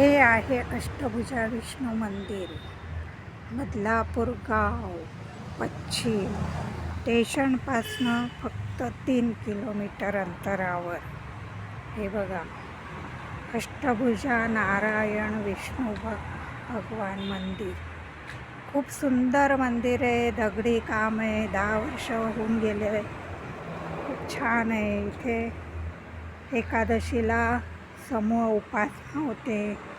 हे आहे अष्टभुजा विष्णू मंदिर. बदलापूर गाव पश्चिम. स्टेशनपासनं फक्त तीन किलोमीटर अंतरावर. हे बघा. अष्टभुजा नारायण विष्णू भग भगवान मंदिर. खूप सुंदर मंदिर आहे. दगडी काम आहे. दहा वर्ष होऊन गेले. खूप छान आहे. इथे एकादशीला समूह उपासना होते.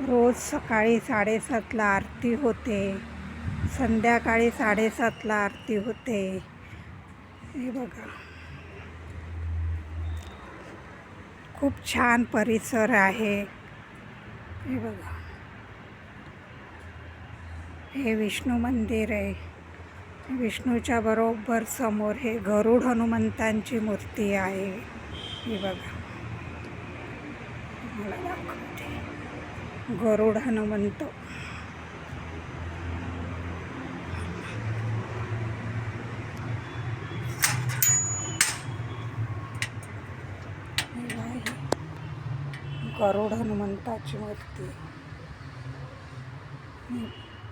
रोज सकाळी साडेसातला आरती होते. संध्याकाळी साडेसातला आरती होते. हे बघा. खूप छान परिसर आहे. हे बघा. हे विष्णू मंदिर आहे. विष्णूच्या बरोबर समोर हे गरुड हनुमंतांची मूर्ती आहे. ही बघा. मला दाखवते. गरुड हनुमंत आहे गरुड हनुमंताची मूर्ती.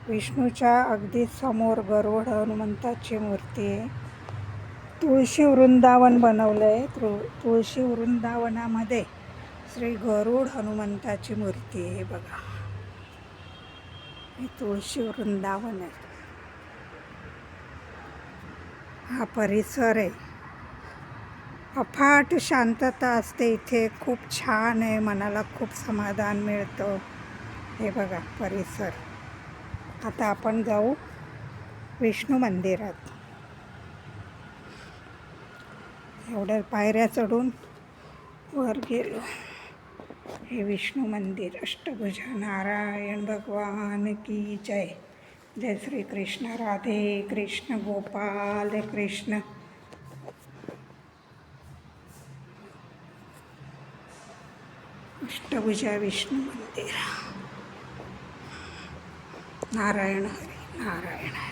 विष्णूच्या अगदी समोर गरुड हनुमंताची मूर्ती. आहे तुळशी वृंदावन बनवलं आहे तृ तुळशी वृंदावनामध्ये श्री गरुड हनुमंताची मूर्ती आहे बघा. हे तुळशी वृंदावन आहे. हा परिसर आहे. अफाट शांतता असते इथे. खूप छान आहे. मनाला खूप समाधान मिळतं. हे बघा परिसर. आता आपण जाऊ विष्णू मंदिरात. एवढ्या पायऱ्या चढून वर गेलो. हे विष्णू मंदिर अष्टभुजा नारायण भगवान की जय. जय श्री कृष्ण राधे कृष्ण गोपाल कृष्ण. अष्टभुजा विष्णू मंदिर. नारायण हरी नारायण हरी.